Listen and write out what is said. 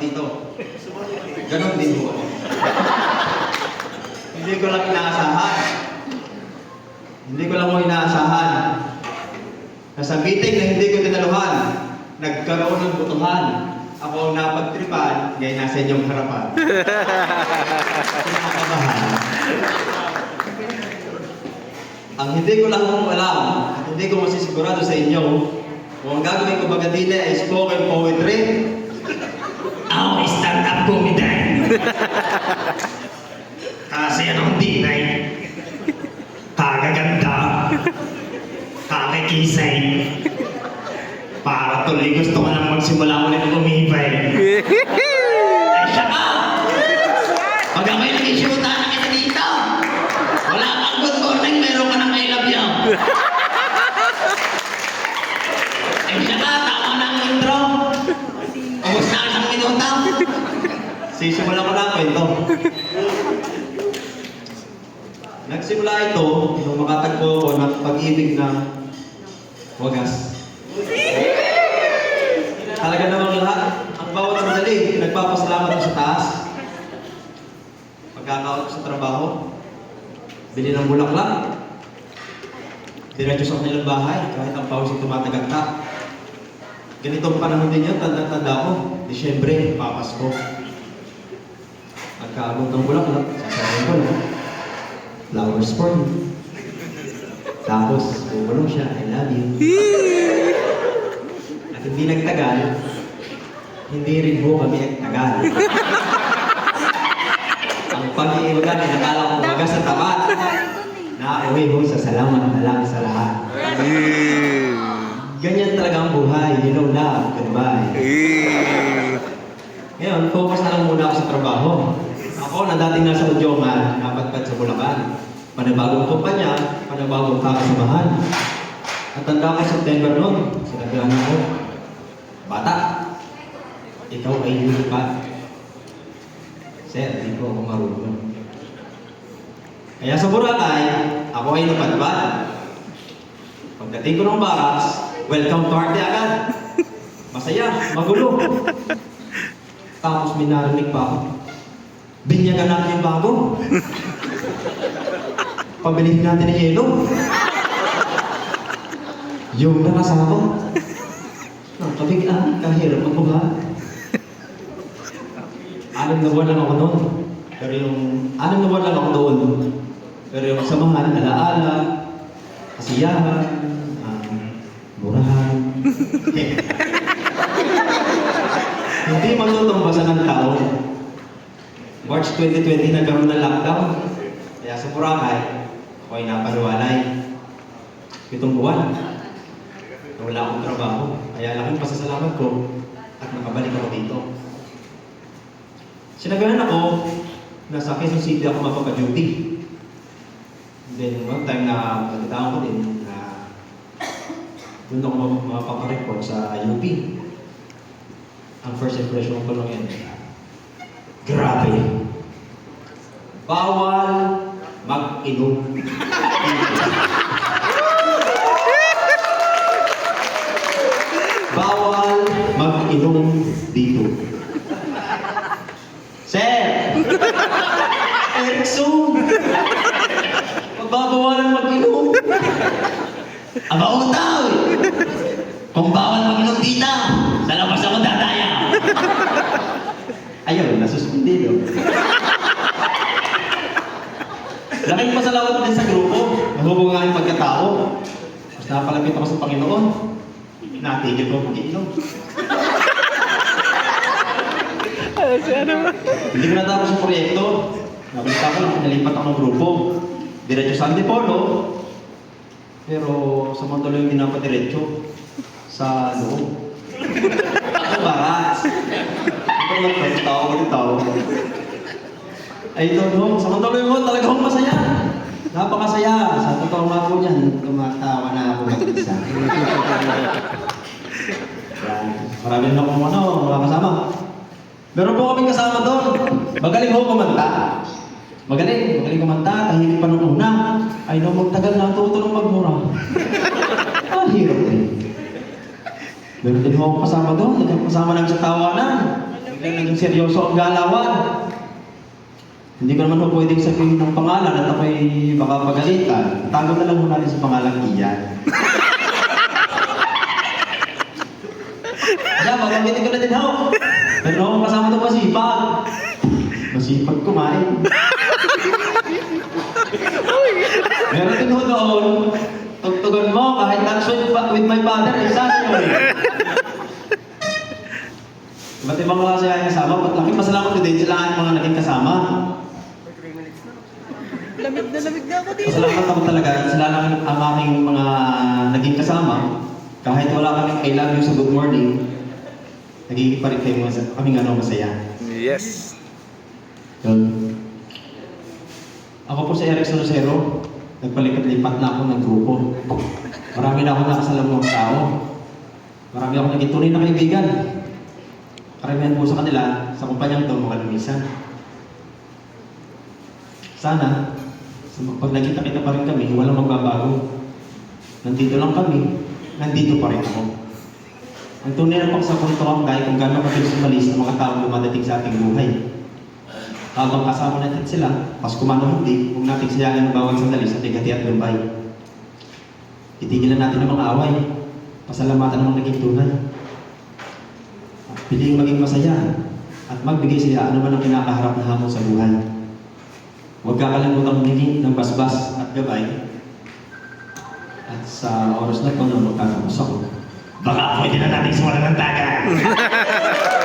dito. Ganon din po. Hindi ko lang inaasahan. Hindi ko lang mo inaasahan. Na sa meeting na hindi ko tinaluhan, nagkaroon ng butuhan. Ako ang napagtripan, ngayon nasa inyong harapan. Kinakabahan. Ang hindi ko lang kung alam, at hindi ko masisigurado sa inyo, kung ang gagawin ko baga dili ay spoken poetry, stand-up comedy. Kasi anong dinay? Sisimulan ko na ang kwento. Nagsimula ito nung makatagpo ko ng pag-ibig ng wagas. Talaga namang lahat, ang bawat sandali, nagpapasalamat sa taas. Pagkakaot sa trabaho, bili ng bulaklak. Diretso sa kanilang bahay, kahit ang pawis ay tumatagakta. Ganitong panahon din yun, tanda-tanda ko. Disyembre, papasko. Pagkaabot ng bulaklak, sasabihin ko na, flowers for you. Tapos, bubulong siya, I love you. At hindi nagtagal, hindi rin ho kami nagtagal. Ang pag-iiwagan, inakala ko baga sa tapat. Nauwi ho sa salamat na lang sa lahat. Ganyan talaga ang buhay. You know love. Goodbye. Ngayon, focus na lang muna ako sa trabaho. Ako na dating nasa Udyoman, napatpat sa Bulacan. Panibagong kumpanya, panibagong kakasamahan. At tanda ko September noon, sinabihan ako, Bata, ikaw ay lupa. Sir, hindi ko ako marunong. Kaya sa Boracay, ako ay napadpad. Pagdating ko ng barracks, welcome party agad. Masaya, magulo. Tapos may narinig pa ako. Binyagan natin yung bago. Pabilihin natin ng yelo. Yung nakasama. Nakabiglaan, kahirap magbuha. Anim na buwan lang ako noon. Pero yung, anim na buwan lang ako doon. Pero yung samahan, alaala, kasiyahan, um, murahan. Hindi matutumbasan ng taon. March 2020 nagkaroon ng lockdown. Kaya sa Boracay, ako ay napaluwalay. Pitong buwan. Wala akong trabaho. Kaya laking pasasalamat ko at nakabalik ako dito. Sinagahan ako, nasa Quezon City ako mapapa-duty. Then one time na nagkataon ko din na doon ako map- mapapa-report sa UP. Ang first impression ko lang yan, grabe. Bawal mag-inom. Bawal mag-inom dito. Sir! Erickson! Magbabawalan mag-inom. Aba utaw! Kung bawal mag-inom dito, sa labas ako dadaya. Ayun, nasuspindi no? Laking pasalamat din sa grupo. Nahubog nga yung pagkatao. Mas napalapit ako sa Panginoon. Natigil ko mag-iinom. Hindi ko natapos yung proyekto. Nabalita ko lang, nalipat ako ng grupo. Diretso sa Antipolo. Pero sa Mantuloy yung pinapadiretso. Sa loob. Ako baras. Ito lang ko, tao ko rin tao. Ay, ito no, sa Mantuloy mo talaga akong masaya. Napakasaya. Sa totoo nga po niyan, tumatawa na ako mag-isa. Marami na akong ano, mga kasama. Meron po kaming kasama doon. Magaling ho kumanta. Magaling, magaling kumanta. Tahimik pa nung una. Ay, nung magtagal na tutulong magmura. ah, hirap eh. Meron din ho akong kasama doon. Nagkakasama namin sa tawanan. biglang naging seryoso ang galawan. Hindi ko naman po pwedeng sabihin ng pangalan at ako'y baka pagalitan. Tago na lang muna sa pangalan Ian. Kaya, magamitin ko na din ho. Pero ako kasama ito masipag. Masipag kumain. Meron din ho doon, tugtugan mo kahit not with, with my father, isa sa'yo eh. Iba't ibang klase ay kasama, ba't laki pasalamat ko din sila ang mga naging kasama. Lamig na lamig na ako dito. Pasalamat ako talaga, sila lang ang aking mga naging kasama. Kahit wala kaming I love you sa good morning, nagiging pa rin kayo mas- kaming ano, masaya. Yes. Yun. Ako po si Eric Solosero, nagpalipat-lipat na ako ng grupo. Marami na ako nakasalamang tao. Marami ako naging tunay na kaibigan. Karamihan po sa kanila, sa kumpanyang ito, mga lumisan. Sana, sa- pag nakita kita pa rin kami, walang magbabago. Nandito lang kami, nandito pa rin ako. Ang tunay na sa punto ang dahil kung gano'n kabilis umalis ng mga taong dumadating sa ating buhay. Habang kasama natin sila, Pasko man o hindi, huwag natin sayangin ang bawat sandali sa tigati at lumbay. Itigilan natin ang mga away. Pasalamatan ang naging tunay. Piling maging masaya at magbigay saya ano man ang kinakaharap na hamon sa buhay. Huwag kakalimutan humingi ng basbas at gabay. At sa oras na ito, nung magtatapos ako, Baka pwede na natin simulan ng taga.